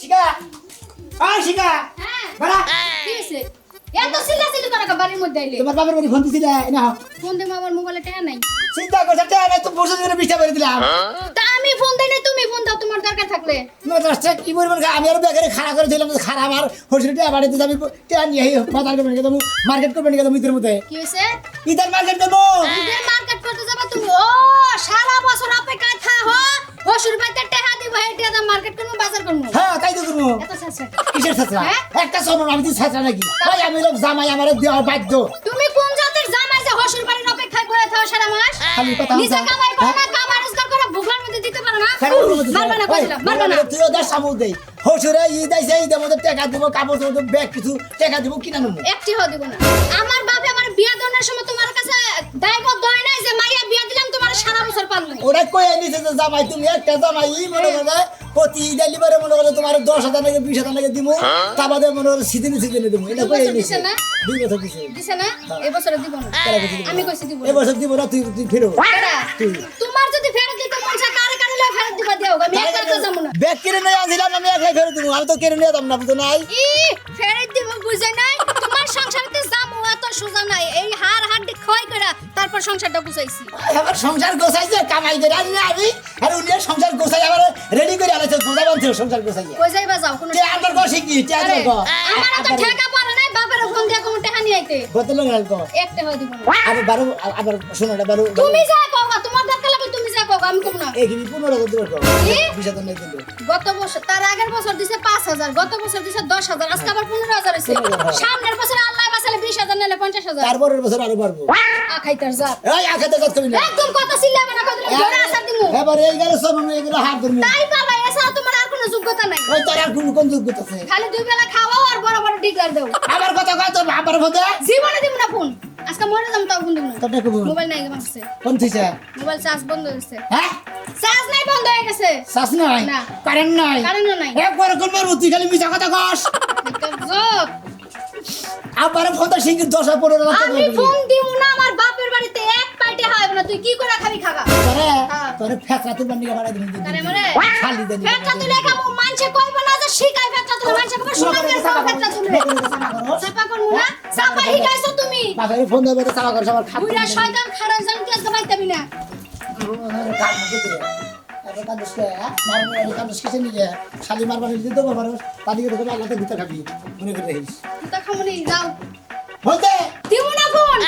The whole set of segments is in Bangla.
শিখা। আয় শিখা। হ্যাঁ। বাড়া। কি হয়েছে এত চিল্লাচিল্লি করা বাড়ির মধ্যে আইলে? তোমার বাবার বাড়ি ফোন দিছিলে না ফোন দেবো আমার মোবাইলে টাকা নাই। চিন্তা করছে টাকা নাই তো বসে দিনে বিষ্টা করে দিলাম। তা আমি ফোন দেই না তুমি ফোন দাও তোমার দরকার থাকলে। নজরটা কি বলবেন আমি আর বেকারে খাড়া করে দিলাম খারাপ আমার হোস্টেল বাড়িতে যাবি টাকা নিয়ে বাজার করবেন গেলাম মার্কেট করবেন গেলাম ইদের মধ্যে। কি হয়েছে ইদার মার্কেট করব। ঈদের মার্কেট করতে যাবে তুমি? ও সারা বছর অপেক্ষায় থাকো। বসুর বাইতে টাকা দিব এই টাকা মার্কেট করব বাজার করব। হ্যাঁ তাই তো করব। এত শেষে কিসের ছাত্রা? একটা শোনো আমি তো ছাত্রা নাকি? ভাই আমি লোক জামাই আমার দেওয়ার বাধ্য। তুমি কোন জাতের জামাই যে হসুর বাড়ির অপেক্ষায় করে থাও সারা মাস? খালি কথা নিজে কামাই করো? না কামাই রোজগার করে ভুগলার মধ্যে দিতে পারো না? কেন বলব তো? মারবা না ওই, মারবা না। তুইও দেশ সামু দেই হসুরে ঈদ আইছে ঈদের মধ্যে টাকা দিব কাপড় চোপড় ব্যাগ কিছু টাকা দিব কিনা নেব একটি দিব না। আমার বাপে আমার বিয়া দেওয়ার সময় তোমার কাছে দায়বদ্ধ হয় নাই যে তোমার সারা বছর পালবো ওরা কয়ে নিছে যে জামাই তুমি একটা জামাই মনে করে প্রতি মনে করে তোমার দশ হাজার টাকা বিশ হাজার টাকা দিব তা বাদে মনে করে সিদিনে সিদিনে দিব এটা দুই কয়ে নিছে। না? দুই বছর দিছে। দিছে না? এবছর দিব না? আমি কইছি দিব এবছর দিব না তুই তুই ফেরো। তোমার যদি ফেরত দিতে মন চায় কারে কারে লয় ফেরত দিবা দেও আমি একা একা যাব না। ব্যাগ কিনে নিয়ে আসছিলাম আমি একলাই ফেরত দিব আমি তো কিনে নিয়ে যাব না বুঝো নাই? ই ফেরত দিব বুঝে নাই? তোমার সংসারতে যাব এত সোজা নাই। এই হার হাড্ডি ক্ষয় করে তারপর সংসারটা বুঝাইছি আমার সংসার গোছাইছে? কামাই করে আনি না আমি? আর উনি সংসার গোছাই আবার রেডি করে আনাইছে গোছাই বানছে সংসার গোছাইছে কই যাইবা যাও কোনো তে আমার গো শিখি? তে আরে, আমার আমার তো ঠেকা পড়ে নাই বাপের ফোন দিয়ে কোন টাকা নিয়ে আইতে। কত লোক গো একটা হয় দিব না। আবার বারো আবার শোনো এটা বারো তুমি যা কবা তোমার দরকার লাগলে তুমি যা কবা আমি কব না। এখানে পনেরো কত লোক কি? বিশ হাজার নেই দিল। গত বছর তার আগের বছর দিছে পাঁচ হাজার গত বছর দিছে দশ হাজার আজকে আবার পনেরো হাজার হয়েছে সামনের বছর আল্লাহ বিশ হাজার নিলে পঞ্চাশ হাজার। তারপরের বছর আরও পারব আখাইতার যা। এই আখাতে কাজ করি না একদম কথা চিল্লাবে না কথা ধরে আসার দিমু। এবার এই গেলে শোনো এইগুলো হাত ধরবো তাই পাবা এছাড়া তোমার আর কোনো যোগ্যতা নাই। ওই তোর আর কোন কোন যোগ্যতা আছে? খালি দুই বেলা খাওয়াও আর বড় বড় ডিক্লার দেও। আমার কথা কয় তোর বাবার কথা জীবনে দিব না ফোন। আজকে মরে যাম তাও ফোন দিব না। তোর দেখো মোবাইল নাই আমার কোন থিছে মোবাইল চার্জ বন্ধ গেছে। হ্যাঁ? চার্জ নাই বন্ধ হয়ে গেছে। শ্বাস নাই? না। কারেন্ট নাই? কারেন্টও নাই। একবার কোন মারবো তুই খালি মিছা কথা কস। জোক। আবার ফোন তো সিঙ্গি দশ আর লাখ টাকা আমি ফোন দিব না আমার বাপের বাড়িতে এক পাইটে হয় না তুই কি করে খাবি খাগা? হ্যাঁ। তোরে ফেসরা তুই বান্ডিকে বাড়াই দিবি তারে মরে খালি দেনি। ফেটটা তুলে খাব মানছে কইব না যে শিখাই ফেটটা তুলে মানছে কইব শোনা সব ফেটটা তুলে। চাপা করু। না চাপা হিগাইছো তুমি। বাবার ফোন দেবে তো চালা করে সবার খাব। বুইরা শয়তান খারাপ জান না খালি মারবার দিতে দেবো মানুষ তাদেরকে তোকে আল্লাহতে ভিতরে খাবি মনে করে রাখিস। তুই খামনি যাও। বলতে? দিব না ফোন।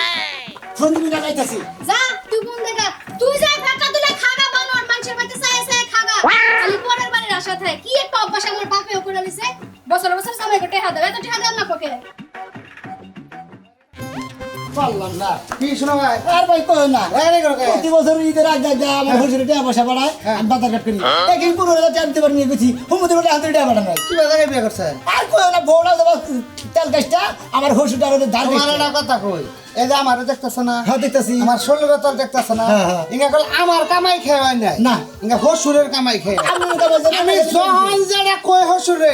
ফোন দিবি না যাইতাছি। যা তুই কোন দেখা। তুই যা ফেটটা তুলে খাগা বানোয়ার মানুষের বাড়িতে চাই চাই খাগা। খালি পরের বাড়ির আশা থাকে। কি একটা অভ্যাস আমার বাপে করে দিছে? বছর বছর সময় করে টেহা দেবে এত টেহা দেন না পকে বললাম না। কি শোনো ভাই? আর ভাই কই না? করো প্রতি বছর ঈদের আগে আগে আমার হুজুরে টাকা পয়সা বাড়ায় আমি বাজার ঘাট করি। একদিন পনেরো হাজার টাকা দিতে পারি নিয়ে গেছি হুমুদের বলে হাতে টাকা বাড়ানো কি বাজারে বিয়ে করছে আর কই না দেবো তেল আমার হুজুরটা। একটা কথা কই? এই যে আমারও দেখতেছে না। হ্যাঁ দেখতেছি। আমার ষোলো তোর দেখতেছে না। হ্যাঁ, হ্যাঁ। ইঙ্গা কল আমার কামাই খেয়ে হয় না। ইঙ্গা হসুরের কামাই খেয়ে আমি যখন যেটা কই হসুরে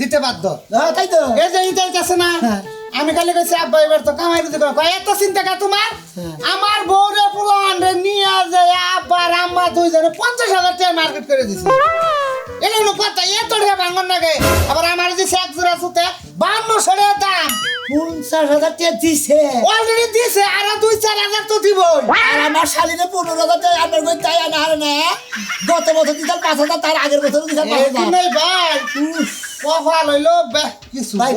দিতে বাধ্য। হ্যাঁ তাই তো। এই যে ইটাই কাছে না হ্যাঁ। আমি কালি কইছি আব্বা এবার তো কামাই দিতে পারব এত চিন্তা কা তোমার? হ্যাঁ। আমার বউরে পুলান রে নিয়ে যায় আব্বা আর আম্মা দুইজনে পঞ্চাশ হাজার টাকা মার্কেট করে দিছে। এটা হলো কথা এত টাকা ভাঙন না লাগে আবার আমার যে এক জোড়া সুতে বান্ন সাড়ে দাম। পঞ্চাশ হাজার টাকা দিছে। অলরেডি দিছে আর দুই চার হাজার তো দিব আর আমার শালিনে পনেরো হাজার টাকা আপনার কই তাই না আর না। গত বছর দিতাম পাঁচ হাজার তার আগের বছর দিতাম পাঁচ হাজার। নেই ভাই? কপাল হইল বে- কিছু ভাই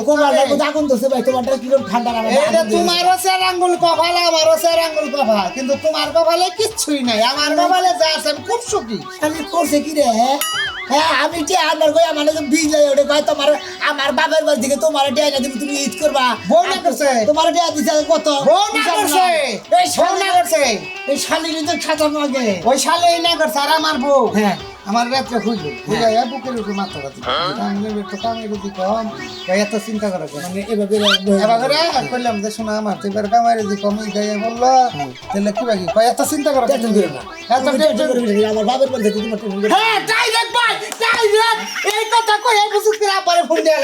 আগুন ধরছে ভাই তোমারটা কীরকম ঠান্ডা লাগে তোমারও চার আঙ্গুল কপাল আমারও চার আঙ্গুল কপাল কিন্তু তোমার কপালে কিচ্ছুই নাই। আমার কপালে যা আছে আমি খুব সুখী। শালি করছে কি রে হ্যাঁ? আমি টিয়া আনার কই আমার যে বীজ লাগে ওটা কয় তোমার আমার বাবার বাড়ি থেকে তোমার টিয়া না দিবি তুমি ঈদ করবা। বউ না করছে। তোমার টিয়া দিছে কত? বউ না করছে। এই বউ না করছে। এই শালি তো খাতা মাগে ওই শালে না করছে আর আমার বউ। হ্যাঁ। আমার রাত্রে খুঁজলো বুঝা যায় বুকের উপর মাথা আমি একটু কামে রুটি কম। এত চিন্তা করা কেন? মানে এভাবে এবার করে করলাম যে শোনা আমার তো এবার কামাই রুটি কমই গাইয়ে বলল তাহলে কি বাকি কয় এত চিন্তা করা এত আমার বাবার তোমার না। হ্যাঁ ডাইরেক্ট ডাইরেক্ট এই কথা বুঝুক ফোন দিয়ে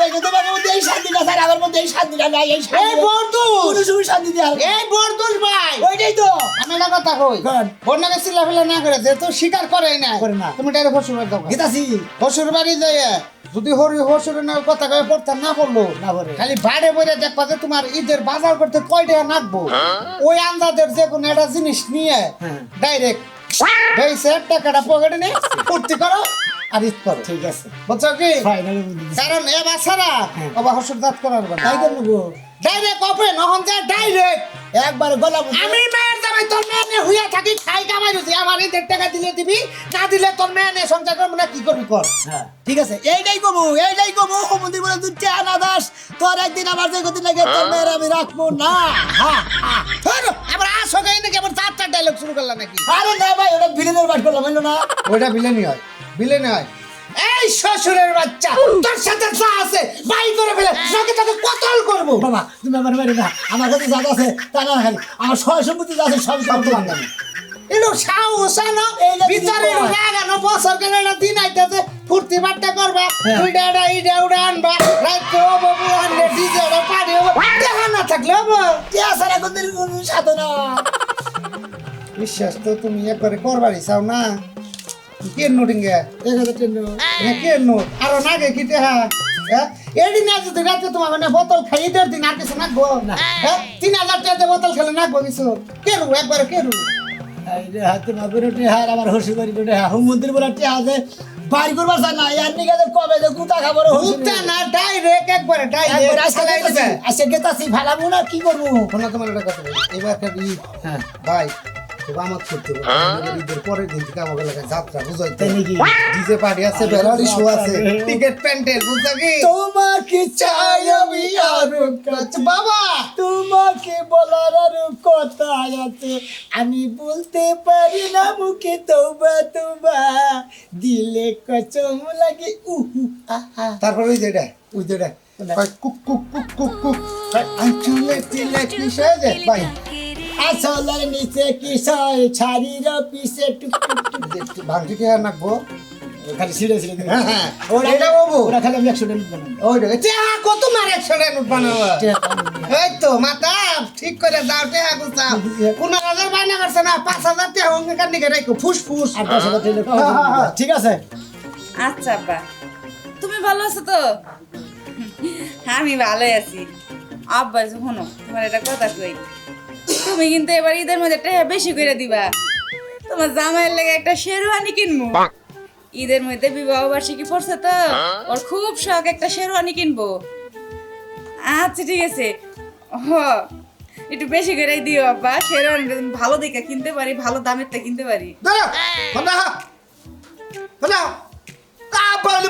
ভাই তোমার মধ্যে এই শান্তিটা স্যার আমার মধ্যে এই শান্তিটা নাই এই এই শান্তি বর্দুল কোনো সময় শান্তি দেওয়া এই বর্দুল ভাই ওইটাই তো আমি একটা কথা কই? বন্যাকে না করে স্বীকার না করে না। তুমি ডাইরেক্ট হসুর বাড়ি দাও গীতাসি হসুর বাড়ি যাইয়ে যদি হরি হসুরের নামে কথা কয়ে পড়তে না পড়ল না পড়ে। খালি বাড়ে বইরে দেখবা যে তোমার ঈদের বাজার করতে কয় টাকা নাকবো ওই আন্দাজের যে কোনো একটা জিনিস নিয়ে হ্যাঁ। ডাইরেক্ট সেট টাকাটা পকেটে নিয়ে ফুর্তি করো আর ঈদ করো। ঠিক আছে। বুঝছ কি। কারণ এ বাসারা। বাবা হসর দাঁত করার তাই করব ডাইরেক্ট অপে নহন থেকে ডাইরেক্ট একবার গলা আমি মেয়ের দামে তোর মেয়ে নিয়ে হুইয়া থাকি খাই কামাই রুচি আমার ঈদের টাকা দিলে দিবি না দিলে তোর মেয়ে নিয়ে সংসার করব না কি করবি কর? হ্যাঁ। ঠিক আছে? এইটাই কমু এইটাই কমু। মন্দির বলে তুই চানা দাস তোর একদিন আমার যে গতি লাগে তোর মেয়ের আমি রাখব না। হ্যাঁ হ্যাঁ। আবার আসো গাই নাকি আবার চার চার ডায়লগ শুরু করলাম নাকি? আরে না ভাই ওটা ভিলেনের বাট করলাম না? ওইটা বিলেনি হয়। বিলেনি হয়। এই শ্বশুরের বাচ্চা তোর সাথে যা আছে বাই করে ফেলে তোকে কতল করব? বাবা তুমি আমার বাড়ি না আমার কাছে যা আছে তা না খালি আমার সয় সম্পত্তি যা আছে সব সব তোমার নামে এলো আনো ভিতরে। লাগানো বছর কেন একটা দিন আইতেছে ফুর্তি বাট্টা করবা হ্যাঁ। দুইটা এটা ইটা উড়া আনবা আনলে ডিজে ওটা পারি হব দেখা না থাকলে হব কে আসার এখন? সাধনা। বিশ্বাস তো তুমি একবারে করবারই চাও না। কে নোটিং গে এক হাজার টেন এটা কে নোট আরও না কিতে হ্যাঁ হ্যাঁ? এদিন রাতে তোমার মানে বোতল খাই ঈদের দিন আর কিছু নাকবো না। হ্যাঁ? তিন হাজার টাকা বোতল খেলে নাকবো কিছু। কেরু একবারে কেরু। হাতে রুটি হার আমার হসি করি হ্যাঁ হুম মন্দির বলে টি আছে বাড়ি করবার না। ইয়ার নিকে কবে যে কুতা খাবার মুক্তা না ডাইরেক্ট একবারে ডাইরেক্ট আজকে গেতাছি। ভালাবো না কি করব? শোনো তোমার কথা এবার একটা ঈদ হ্যাঁ আমার করতে হবে ঈদের পরের দিন থেকে আমাদের এলাকায় যাত্রা বুঝাইতে তাই নাকি? ডিজে পার্টি আছে বেলারি শো আছে টিকিট প্যান্ডেল বুঝছ কি তোমাকে চাই আমি আরও আচ্ছা, বাবা তোমাকে বলার আরও কথা আছে আমি বলতে পারি না মুখে তোবা তোবা দিলে কচম লাগে উহু আহা তারপর ওই যেটা ওই যেটা কুক কুক কুক কুক কুক আঞ্চলে তিলে কিসে যে ভাই আসলের নিচে কিশোর ছাড়ির পিছে টুক টুক টুক ভাঙটি কে আর নাকবো? খালি ছিঁড়ে ছিঁড়ে দিবে। হ্যাঁ, হ্যাঁ। ওরা এটা বাবু। ওরা খালি আমি একশো টাকা বানাবো ওই টেহা কত মারে একশো নোট বানাবো? এই তো মাতা ঠিক করে দাও টেহা গুছাও পনেরো হাজার বায়না করছে না পাঁচ হাজার টেহা অঙ্গীকার নিকে রাখো ফুস ফুস। আর দশ হাজার টাকা হ্যাঁ, হ্যাঁ। ঠিক আছে। আচ্ছা আব্বা। তুমি ভালো আছো তো? আমি ভালোই আছি। আব্বা শোনো তোমার এটা কথা কই। তুমি কিন্তু এবার ঈদের মধ্যে টাকা বেশি করে দিবা। তোমার জামাইয়ের লেগে একটা শেরওয়ানি কিনবো। ঈদের মধ্যে বিবাহ বার্ষিকী পড়ছে তো ওর খুব শখ একটা শেরওয়ানি কিনবো। আচ্ছা ঠিক আছে। হ একটু বেশি করে দিও আব্বা। শেরওয়ানি ভালো দেখে কিনতে পারি ভালো দামেরটা কিনতে পারি।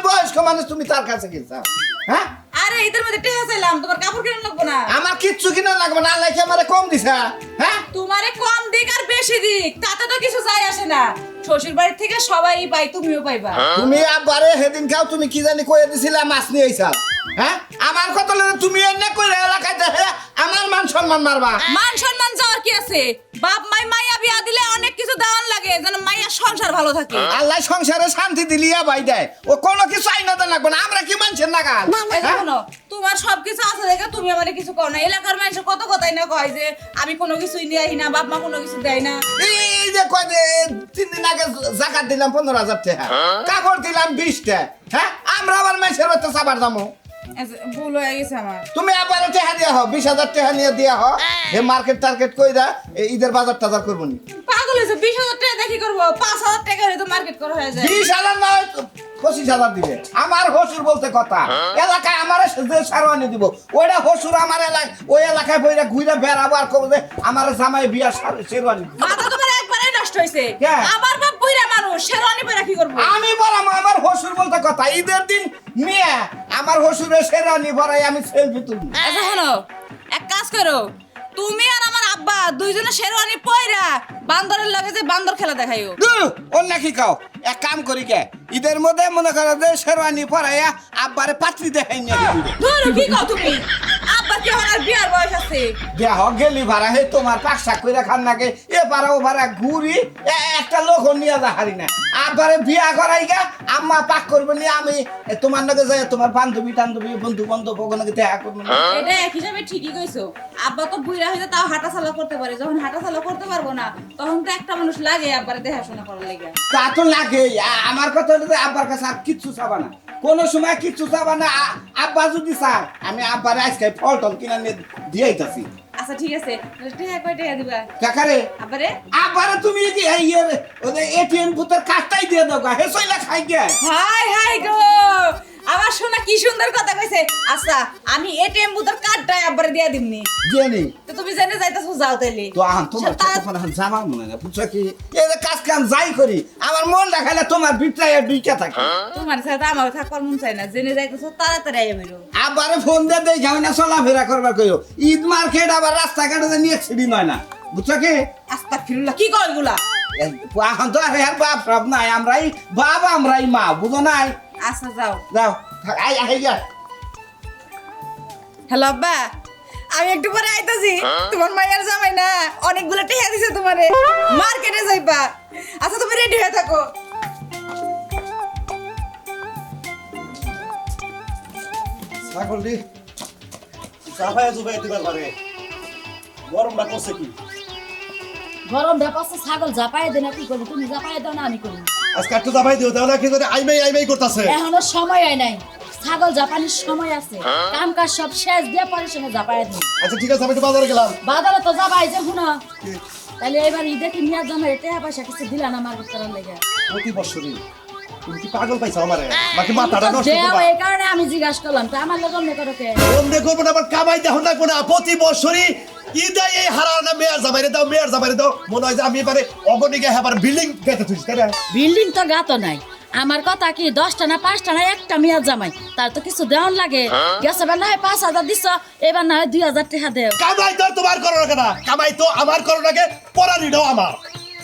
বয়স্ক মানুষ তুমি তার কাছে গেছো হ্যাঁ? আরে ঈদের মধ্যে টাকা চাইলাম তোমার কাপড় কিনে লাগবো না। আমার কিচ্ছু কিনা লাগবে না আল্লাহ কি আমারে কম দিছা হ্যাঁ? তোমারে কম দিক আর বেশি দিক তাতে তো কিছু যায় আসে না। শ্বশুর বাড়ি থেকে সবাই পাই তুমিও পাইবা। তুমি আবারে সেদিন খাও তুমি কি জানি কয়ে দিছিলা মাছ নিয়ে হ্যাঁ? আমার কথা তুমি এনে কইরা এলাকায় দেখে আমার মান সম্মান মারবা। মান সম্মান যাওয়ার কি আছে? বাপ মাই মাইয়া বিয়া দিলে অনেক কিছু দেওয়ান লাগে যেন মাইয়ার সংসার ভালো থাকে। আল্লাহ সংসারে শান্তি দিলিয়া ভাই দেয়। ও কোনো কিছু আইনতে লাগবে না আমরা কি মানছেন না গাল এই যে শোনো, তোমার সবকিছু আছে দেখে তুমি আমারে কিছু কও না। এলাকার মানুষের কত কথাই না কয় যে আমি কোনো কিছুই নিয়ে আহি না বাপ মা কোনো কিছু দেয় না। এই যে কয় যে তিন দিন আগে জাকাত দিলাম পনেরো হাজার টাকা। কাপড় দিলাম বিশটা। হ্যাঁ? আমরা আবার মানুষের হতে সাবার দামো ভুল হয়ে গেছে আমার। তুমি আবার টাকা দিয়া হো বিশ হাজার টাকা নিয়ে দিয়া হো হে মার্কেট টার্গেট কইরা এই ঈদের বাজার টাজার করব নি। পাগল হয়েছে বিশ হাজার টাকা দেখি করব পাঁচ হাজার টাকা হলে তো মার্কেট করা হয়ে যায়। বিশ হাজার নয় পঁচিশ হাজার দিবে। আমার হসুর বলতে কথা এলাকায় আমার সারোয়ানি দিব ওইটা হসুর আমার এলাকায় ওই এলাকায় বইরা ঘুরে বেড়াবো আর করব আমার জামাই বিয়া শেরওয়ানি। মাথা তোমার একবারে নষ্ট হয়েছে বাপ বইরা মানুষ শেরওয়ানি পরে কি করব? আমি বললাম আমার হসুর বলতে কথা ঈদের দিন নিয়ে আমার হসুরের শেরওয়ানি ভরাই আমি সেলফি তুলি। আচ্ছা শোনো এক কাজ করো। তুমি আর আমার আব্বা দুইজনে শেরওয়ানি পয়রা বান্দরের লগে যে বান্দর খেলা দেখাইও। ওর নাকি কাও? এক কাম করি কে ঈদের মধ্যে মনে করো যে শেরওয়ানি পরাইয়া আব্বারে পাত্রী দেখাই নিয়ে। ধরো কি কও তুমি? আব্বা কি বিয়ার বয়স আছে দেহ গেলি ভাড়া হে তোমার পাকশাক করে খান নাকে? এ পারা ও ভাড়া ঘুরি একটা লোক নিয়ে যা হারি না আবারে বিয়া করাই গা আম্মা পাক করবে নি আমি তোমার নাকি যাই তোমার বান্ধবী টান্ধবী বন্ধু বান্ধব দেখা করব এটা এক হিসাবে ঠিকই কইছো। আব্বা তো বুইরা হইতে তাও হাঁটা চালা করতে পারে। যখন হাঁটা চালা করতে পারব না তখন তো একটা মানুষ লাগে আব্বারে দেখাশোনা করার লেগে। তা তো লাগে আমার কথা হলো আব্বার কাছে আর কিচ্ছু চাবা না। কোনো সময় কিছু চাবা না আ- আব্বা যদি চায় আমি আব্বার আজকে ফল টল কিনা নিয়ে দিয়ে আইতাছি। আচ্ছা ঠিক আছে। টাকা কয় টাকা দিবা। কাকারে? আব্বারে? আব্বারে তুমি কি এই এটিএম ভূতের কার্ডটাই দিয়ে দাও হে সইলা খাই গে। হাই হাই গো! আমার শোনা কি সুন্দর কথা কইছে? আচ্ছা আমি এটিএম বুথের কার্ডটাই আব্বারে দিয়া দিমনি। নেই তো তুমি জেনে যাইতাছো যাও তাইলে। তো আহ তোমার তখন এখন জামা মনে না বুঝছ কি? এই যে কাজ কাম যাই করি আমার মন দেখালে তোমার বিটরাই দুইটা থাকে। তোমার সাথে আমার থাকবার মন চাই না জেনে যাইতেছো তাড়াতাড়ি আইয়া বেরো। আবারে ফোন দিয়ে দেই যাও না চলাফেরা করবার কইও। ঈদ মার্কেট আবার রাস্তাঘাটে নিয়ে ছিড়ি নয় না বুঝছ কি? আস্তা ফিরুল্লাহ কি এই এখন তো আর বাপ সব নাই আমরাই বাপ আমরাই মা বুঝো নাই? আচ্ছা যাও। যাও আই আই যা হ্যালো আব্বা আমি একটু পরে আইতাছি। তোমার মায়ের জামাই না অনেকগুলো টেহা দিছে তোমারে। মার্কেটে যাইবা। আচ্ছা তুমি রেডি হয়ে থাকো। ছাগলটি চাপায় চুপাই দিবার পারে গরমটা করছে কি? গরম ব্যাপারটা ছাগল জাপাই দে না কি করব? তুমি জাপাই দাও না আমি করব আজকে একটু চাপাই দিও কি করে আইমাই আইমাই করতেছে। এখনও সময় হয় নাই। ছাগল জাপানির সময় আছে। কাম কাজ সব শেষ দিয়ে পরে জাপাই দিই। আচ্ছা ঠিক আছে আমি একটু বাজারে গেলাম। বাজারে তো যাবাই যে শুনো। তাহলে এবার ঈদে কি নিয়ে জমা এতে পয়সা কিছু দিলা না মার্কেট করার লেগে? প্রতি বছরই। তুমি কি পাগল পাইছো আমারে? বাকি মাথাটা নষ্ট করবা। এই কারণে আমি জিজ্ঞাসা করলাম তো আমার করো কে? করব না আবার কামাই দেখো না। কোনো প্রতি বছরই ঈদাই এই হারানা মেয়ার জামাইরে দাও মেয়ার জামাইরে দাও। মনে হয় যে আমি এবারে অগণিকে হেবার বিল্ডিং গেতে তুই তাই না? বিল্ডিং তো গাতো নাই। আমার কথা কি দশটা না পাঁচটা না একটা মেয়ার জামাই? তার তো কিছু দেওয়ান লাগে। গেছে এবার না হয় পাঁচ হাজার দিছ এবার না হয় দুই হাজার টাকা দেও। কামাই তো তোমার করো না কামাই তো আমার করো নাকি পরানিটাও আমার।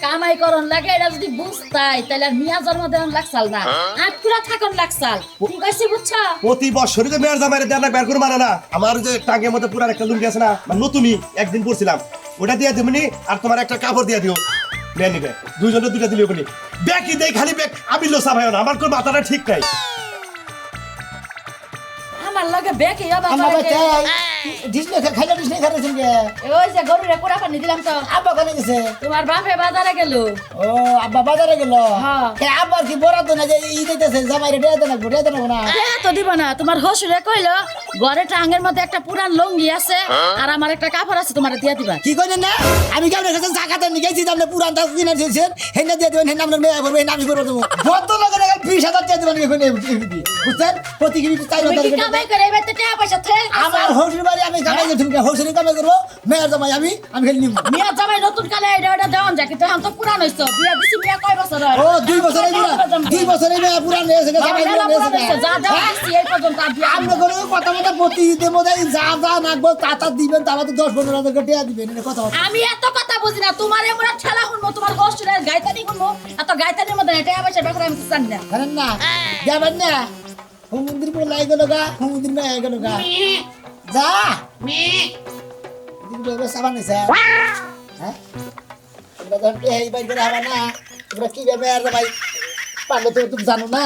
কামাই করন লাগে এটা যদি বুঝতাই তাহলে আর মিয়া জন্ম দেওয়ান লাগছাল না। আটকুরা থাকন লাগছাল। কি কইছি বুঝছ? প্রতি বছরই তো মেয়ের জামাইরে দেওয়া বের করে মানে না। আমার যে টাঙ্গের মধ্যে পুরার একটা লুঙ্গি আছে না মানে নতুনই একদিন পরছিলাম। ওটা দিয়ে দিবনি আর তোমার একটা কাপড় দিয়ে দিও। নিয়ে নিবে। দুইজনে দুইটা দিলে ওখানে ব্যাগই দেই খালি ব্যাগ আমি লোসা ভাই না আমার কোন মাথাটা ঠিক নাই। আমার লাগে বেকে আবার আমার? ডিসনে খাইলে ডিসনে খাইতেছেন কে? ওই যে গরুরে পোড়া পানি দিলাম তো। আব্বা কোনে গেছে? তোমার বাপে বাজারে গেল। ও আব্বা বাজারে গেল? হ্যাঁ। আব্বার কি বরাদ্দ না যে ই দিতেছে? জামাই রে দেয় না ঘুরে দেয় না? তো দিব না তোমার হসুরে কইলো ঘরে টাঙ্গের মধ্যে একটা পুরান লঙ্গি আছে আর আমার একটা কাপড় আছে তোমার দিয়া দিবা। কি কইলেন না? আমি কেমন কাছে জাকাতে নিয়ে গেছি আপনি পুরান দাস কিনে দিয়েছেন হেনে দিয়ে দেবেন হেনে আপনার মেয়ে করবে হেনে আমি করে দেবো। লোকের এখন বিশ হাজার দিয়ে দেবেন এখানে বুঝছেন? প্রতি কিবি থেকে আমার হসুর বাড়ি আমি কামাই গেছি হসুরি কামাই করব মেয়ের জামাই আমি আমি খেলে নিব। মিয়া জামাই নতুন কালে এটা এটা দেওয়ান যায় কিন্তু এখন তো পুরান হইছো। বিয়া দিছি মিয়া কয় বছর হয়? ও দুই বছরের দুই বছরের মেয়ে পুরান হয়েছে জামাই যা হয়েছে দিছি এই পর্যন্ত আপনি কোনো কথা মতো প্রতি ঈদের মধ্যে যা যা নাকবো তা তা দিবেন তারা তো দশ পনেরো হাজার টাকা দিবেন এটা কথা আমি এত কথা বুঝি না তোমার এমন ঠেলা শুনব তোমার হোস্টেলের গাইতানি শুনব এত গাইতানির মধ্যে এটা পয়সা ব্যাপারে আমি জানি না। জানেন না? যাবেন না? হুম মন্দির পরে লাই গেল গা হুম না গেল গা। যা দিন এবার সাবান নিছে হ্যাঁ এই বাড়ি করে হবে না তোমরা কি ভাবে আর ভাই পারলে তো তুমি জানো না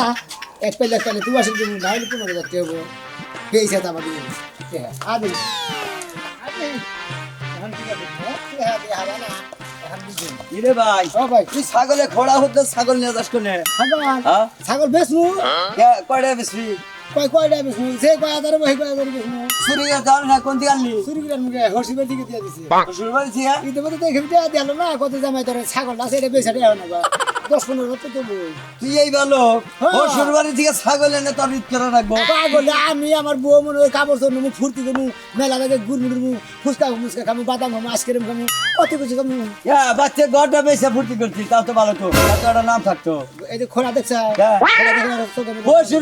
এক পেলে এক পেলে তুমি আসেন তুমি না হলে পনেরো হাজার টাকা পেয়েছে তো আমার আদি ছাগলে খোড়া হতে ছাগল নিয়ে যাস কোনে ছাগল হ্যাঁ? কে- কয়টা বেশি কয় কয়টা বেচমু সে কয় হাজার বই কয় হাজার চুরি করে দাও না কোন দিকে আনলি? চুরি করে মুখে হসিবার দিকে দিয়ে দিছে? শুরু করেছি হ্যাঁ কিন্তু মধ্যে দেখে দেওয়া দিল না কত জামাই ছাগল আছে এটা বেচা দেওয়া না বা দশ পনেরো তো বই তুই এই ভালো হ্যাঁ। বাড়ি থেকে ছাগল এনে তোর ঈদ করে রাখব। পাগলে আমি আমার বউ মনে হয় কাপড় চোর নেব ফুর্তি করব মেলা থেকে গুড় মুড়বো ফুচকা মুচকা খামু বাদাম খামু আইসক্রিম খামু কত কিছু খামু হ্যাঁ বাচ্চা ঘরটা বেশি ফুর্তি করছি তাও তো ভালো তো। একটা নাম থাকতো। এই যে খোলা দেখছ হ্যাঁ।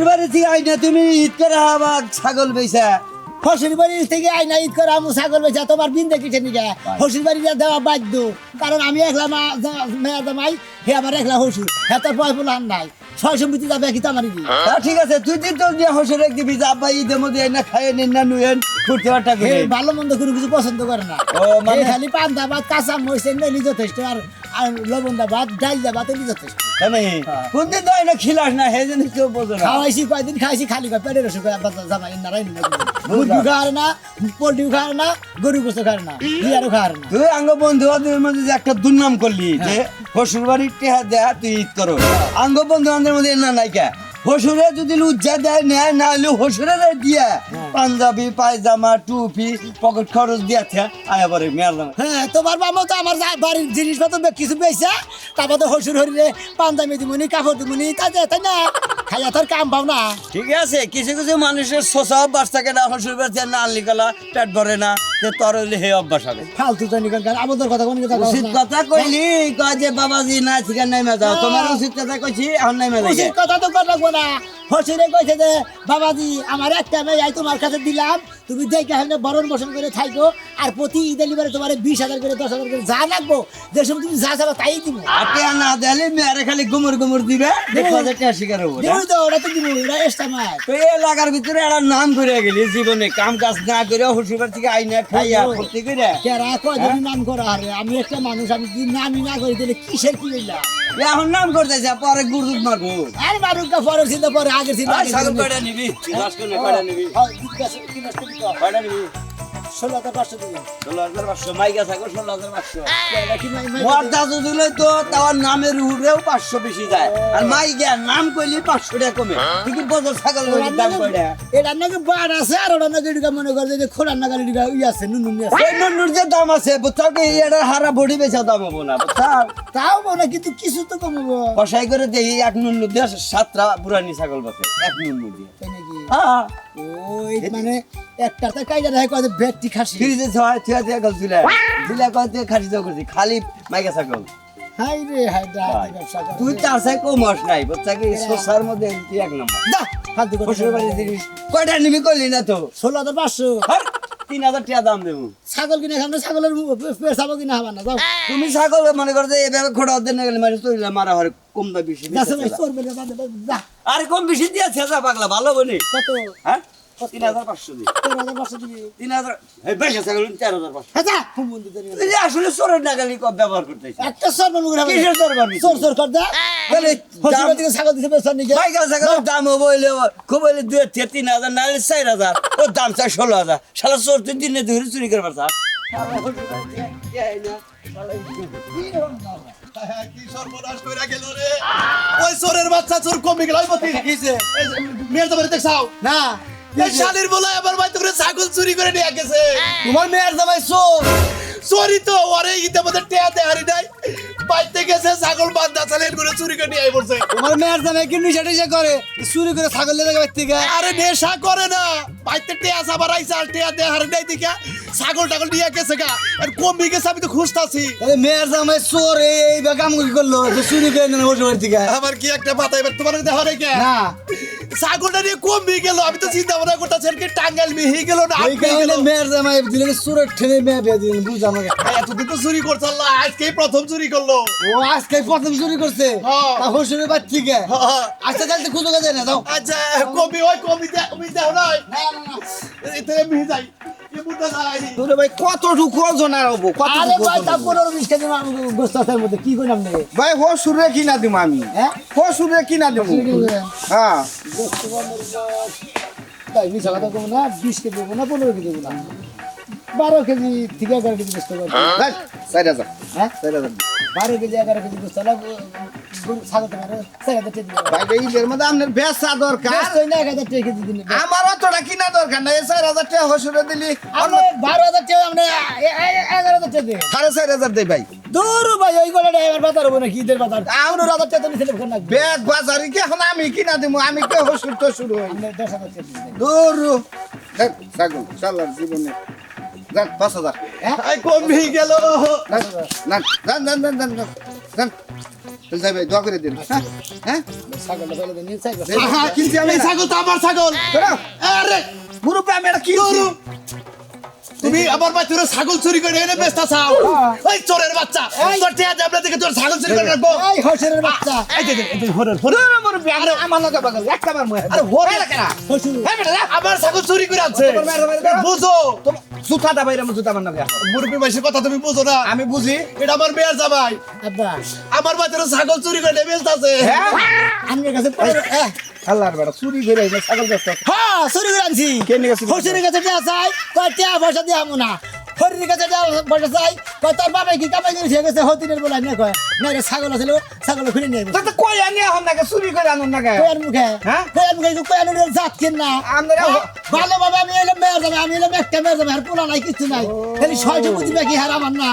বাড়ি থেকে আইনা তুমি ঈদ করে আবার ছাগল বেচা। হসির বাড়ি থেকে আইনা ঈদ করে আমু ছাগল বেচা তোমার বিন্দে কিসে নিকে হসির বাড়ি দেওয়া বাধ্য। কারণ আমি একলা মা মেয়া জামাই হে আমার একলা হসুর হে তোর বয় ফুলান নাই। ছয় সম্পত্তি যাবে কি তো আমারই দিই তা ঠিক আছে তুই দিন তোর দিয়ে হসে রেখে দিবি যে আব্বা ঈদের মধ্যে এনে খাইয়ে নিন না নুয়েন ফুটতে পারটা করে ভালো মন্দ কোনো কিছু পছন্দ করে না। ও, মানে- খালি পান্তা ভাত কাঁচা মরিচ এনে যথেষ্ট আর আর লবণ দা ভাত ডাল দা ভাত যথেষ্ট। তাই নাই কোন দিন তো এনে খিলাস না হে জিনিস কেউ বোঝো না। খাওয়াইছি কয়দিন খাইছি খালি কয় পেটের ওষুধ আবার জামাই নারাই মুরগি খাওয়ার না পোল্ট্রি খাওয়ার না গরু গোস্ত খাওয়ার না বিয়ারও খাওয়ার না। তুই আঙ্গ বন্ধু বান্ধবের মধ্যে যে একটা দুর্নাম করলি যে শ্বশুর বাড়ির টেহা দেয়া তুই ঈদ করো। আঙ্গ বন্ধু বান্ধবের মধ্যে না নাই কে হসুরে যদি লুজ্জা দেয় নেয় না হলে হসুরে দিয়া পাঞ্জাবি পায়জামা টুপি পকেট খরচ দিয়েছে আয়া আবার মেয়ালাম হ্যাঁ তোমার বাবা তো আমার বাড়ির জিনিসপত্র কিছু বেচছে তারপর তো হসুর হরিরে পাঞ্জাবি দিমুনি কাপড় দিমুনি তাই তাই না? খাইয়া তোর কাম পাও না? ঠিক আছে কিছু কিছু মানুষের শোষা অভ্যাস থাকে না হসুর বাড়িতে না আনলি গলা পেট ভরে না যে তোর হইলে হে অভ্যাস হবে। ফালতু জানি কারণ আমাদের কথা কোন কথা উচিত না। কথা কইলি কয় যে বাবাজি না ঠিক যাও। তোমার উচিত কথা কইছি এখন যাই। উচিত কথা তো কথা না। হসিরে কইছে যে বাবাজি আমার একটা মেয়ে আই তোমার কাছে দিলাম তুমি দেখে হেন বরণ বসন করে থাইকো আর প্রতি ঈদে লিবারে তোমার বিশ হাজার করে দশ হাজার করে যা লাগবো যে সময় তুমি যা চাবা তাই দিব। আটে না দেলে মেয়ারে খালি গুমর গুমর দিবে দেখো যে কে শিকার হব না? দিবই তো ওরা তো দিব ওরা এক্সট্রা মাছ তো এই এলাকার ভিতরে একটা নাম করে গেলি জীবনে কাম কাজ না করে হুসুবার থেকে আইনা খাইয়া ফুর্তি করে কেরা কয় যদি নাম করা হারে আমি একটা মানুষ আমি যদি নামই না করি তাহলে কিসের কি হইলাম এখন নাম করতেছে পরে গুরুদ মারবো। আর মারুকা পরের চিন্তা পরে আগের চিন্তা ছাগল। কয়টা নিবি? কোনে কয়টা নিবি? হ্যাঁ, জিজ্ঞাসা কি নষ্ট কয়টা নিবি? ষোলো হাজার পাঁচশো দিবেন ষোলো হাজার পাঁচশো মাইকা ছাগল ষোলো হাজার পাঁচশো। কেরা কি মাই- মাই- মোর দাদু দিলে তো তার নামের উপরেও পাঁচশো বেশি যায়। আর মাই গিয়া নাম কইলি পাঁচশো টাকা কমে। কিন্তু বছর ছাগল গরুর দাম কয়টা এটা নাকি বার আছে আর ওটা নাকি এদিকে মনে করে যে খোলার নাকি এদিকে ই আছে নুন নুন আছে। নুনুর যে দাম আছে বুঝছাও কি এটা হারা বডি বেচা দাম হব না বুঝছাও তাও মনে কিন্তু কিছু তো কমবো কষাই করে দেখি এক নুনু দিয়ে সাতটা বুড়ানি ছাগল বাসে এক নুনু দিয়ে। তাই নাকি? হ্যাঁ। ওই মানে একটা তো কাইজা দেখে কয় ভেটটি খাসি। ফ্রিজে ছয় থুয়া থুয়া গল দিলে দিলে কয় তুই খাসি দাও করছি। খালি মাইকা ছাগল। হাই রে হাই দা ব্যবসা করে। তুই তার সাথে কম হস নাই বুঝছা কি শসার মধ্যে তুই এক নম্বর। দা, ফালতু কথা শ্বশুর বাড়ি জিনিস। কয়টা নিবি করলি না তো? ষোলো হাজার পাঁচশো। তিন হাজার টাকা দাম দেবো। ছাগল কিনে খাব ছাগলের পেশাবো কিনা হবা না যাও। তুমি ছাগল মনে করো এভাবে খোটা ওদের না গেলে তুইলে মারা হয় কম দাম বেশি আরে কম বেশি দিয়ে ছেঁচা পাগলা ভালো বনি। কত? হ্যাঁ? তিন হাজার পাঁচশো দিই। তেরো হাজার পাঁচশো দিবি? তিন হাজার চার হাজার পাঁচশো। হ্যাঁ খুব বন্ধু দেরি তুই যে আসলে চোরের নাগালি কম ব্যবহার করতেছিস একটা সর মনে করে কিসের চোর পারবি সর সর কর দা। তাহলে হসপিটাল থেকে ছাগল দিতে পেছন নিকে? মাইকা ছাগলের দাম হইলে খুব হইলে দুই থেকে তিন হাজার নাহলে চার হাজার। ওর দাম চাই ষোলো হাজার। সারা চোর তুই দিনে ধরে চুরি করবার চা কি সর্বনাশ কইরা গেল রে ওই চোরের বাচ্চা চোর কমে গেল ওই মতি কিছে মেয়ের না। এই শালির বলে আবার ভাই তোকে ছাগল চুরি করে নিয়ে গেছে। তোমার মেয়ের জামাই চোর। চোরি তো ওরে ইতে মধ্যে টেয়া দেহারি নাই। বাইতে গেছে ছাগল বান্ধা চালেন করে চুরি করে নিয়ে পড়ছে তোমার মেয়ের জামাই কি নিশা টিশা করে? চুরি করে ছাগল লেগে বাইর থেকে আরে নেশা করে না। বাইতে টেয়া সাবার আইসা আর টেয়া দেহারি নাই দিকা। ছাগল টাগল নিয়ে গেছে গা। আর কমে গেছে আমি তো খুঁজতাছি। তাহলে মেয়ের জামাই চোর এই এই বা কাম কি করল? যে চুরি করে নেন ওর বাড়ি থেকে আমার কি একটা পাতা এবার তোমার দেখা রে কে না। ছাগলটা নিয়ে কমে গেল আমি তো চিন্তা ভাবনা করতেছি আর কি টাঙ্গাইল মিহি গেল না কারণে গেল মেয়ের জামাই দিলে চোরের ঠেলে মেয়ে বিয়ে দিলেন বুঝ আমাকে। এতদিন তো চুরি করছে আল্লাহ আজকেই প্রথম চুরি করল। ও আজকে প্রথম চুরি করছে? হ্যাঁ। তা হসুরের বাড়ি থেকে হ্যাঁ। আচ্ছা তাহলে খুঁজো কাজে না আচ্ছা কবি ওই কবি দেও নাই এতে মিহি যাই তোরে ভাই কতটুকু ওজন আর হব আরে ভাই ওজন তা হব? পনেরো বিশ কেজি গোস্ত আছে মধ্যে কি করলাম নেবে ভাই হসুরে কিনা দিব আমি। হ্যাঁ? হসুরে কিনা দিব হ্যাঁ। তাই মিশা কথা কমো না বিশ কেজি দেবো না পনেরো কেজি দেবো না বারো কেজি থেকে এগারো কেজি গোস্ত করব ভাই চার হাজার। হ্যাঁ? চার হাজার। বারো কেজি এগারো কেজি দিলে আমার অতটা কিনা দরকার নাই চার হাজার টাকা হসুরে দিলি। বারো হাজার টাকা আমরা এগারো হাজার টাকা দিই সাড়ে চার হাজার দেই ভাই। দূর ভাই ওই গলাটা এবার বাজার হব না কি ঈদের বাজার। আমরা হাজার টাকা নিচে ফোন লাগবে। ব্যাগ বাজারি কি এখন আমি কিনা দিব? আমি কে হসুর তো শুরু হই। আমরা দশ হাজার টাকা দূর দেখ ছাগল চালার জীবনে যান পাঁচ হাজার। আই কমে গেল। যান যান যান যান যান যান যান চল যাই ভাই দোয়া করে দিন হ্যাঁ? হ্যাঁ? ছাগল। কিনছি আমি। ছাগল তো আমার ছাগল। আরে মুরব্বী আমি এটা কি করু তুমি আমার তোর ছাগল চুরি করে এনে বেচতা চাও ওই চোরের বাচ্চা তোর টিয়া দেবলা থেকে তোর ছাগল চুরি করে রাখব। এই হসেনের বাচ্চা। এই যে এই যে হরেন হরেন আরে আমার লগে বাগাল একটা বার মুহে আরে হরেন হসুর আমার ছাগল চুরি করে আছে বুঝো। জুতাটা বাইরে আমার জুতা বান্না মুরব্বী মাসের কথা তুমি বুঝো না। আমি বুঝি। এটা আমার মেয়ের জামাই। আব্বা। আমার বাচ্চারা ছাগল চুরি করে বেচতাছে আমার কাছে পনেরো হ্যাঁ আল্লাহর বেড়া চুরি করে এনে ছাগল ব্যস্ত হ্যাঁ চুরি করে আনছি। কেন গেছে? হসুরের কাছে টিয়া চাই। কয় টিয়া পয়সা দিয়ে আমু না। হরির কাছে টিয়া পয়সা চাই। কয় তোর বাবা কি কামাই করে সে গেছে হতিনের বলাই না কয় না রে ছাগল আছিল ছাগল খুলে নিয়ে তো কই আনি এখন নাকি? চুরি করে আনুন নাকি? কয়ার মুখে? হ্যাঁ? কয়ার মুখে? কয়ার মুখে জাত কিন না। আমরা ভালোভাবে আমি এলাম মেয়ের যাবে আমি এলাম একটা মেয়ের যাবে আর পোলা নাই কিছু নাই। খালি ছয়টা বুদ্ধি বাকি হার আমার না।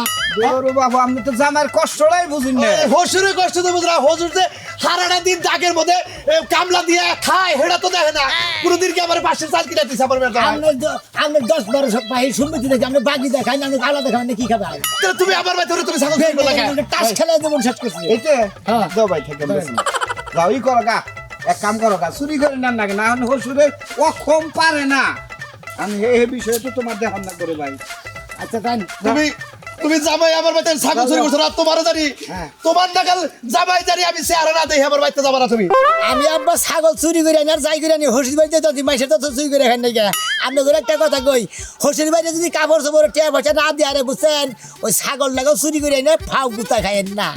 ওরে বাবু আপনি তো জামার কষ্টটাই বুঝুন। না হসুরের কষ্ট তো বুঝরা হসুর যে সারাটা দিন ডাকের মধ্যে কামলা দিয়ে খায় হেটা তো দেখে না। কি আমার পাশের চাল কিনা দিছে আমার দশ বারো সব পাহি সম্মতি দেখি? আমরা বাকি দেখাই না আলাদা দেখাই কি খাবে? তাহলে তুমি আমার ধরে তুমি ছাগল খেয়ে বলা কেন? টাস খেলায় দেবন শেষ করছি। এইতে হ্যাঁ। দাও ভাই থেকে যাও ই করো গা এক কাম করো গা চুরি করে না নাকি না হলে হসুরে কম পারে না। আমি এই বিষয়ে তো তোমার দেখান না করে ভাই। আচ্ছা তাই তুমি তুমি জামাই আমার বাইতে ছাগল চুরি করছ না? তোমারও জানি। হ্যাঁ। তোমার নাকাল জামাই জানি আমি চেহারা না দেখি আমার বাইতে যাবা না তুমি। আমি আব্বা ছাগল চুরি করে আনার আর যাই করে আনি হসির বাড়িতে তো মাইসের তো চুরি করে খাই নাকি আমি করে একটা কথা কই হসির বাড়িতে যদি কাপড় চোপড় টিয়া পয়সা না দিয়ে আরে বুঝছেন ওই ছাগল লাগাও চুরি করে আনি ফাউ গুতা খাইয়েন না।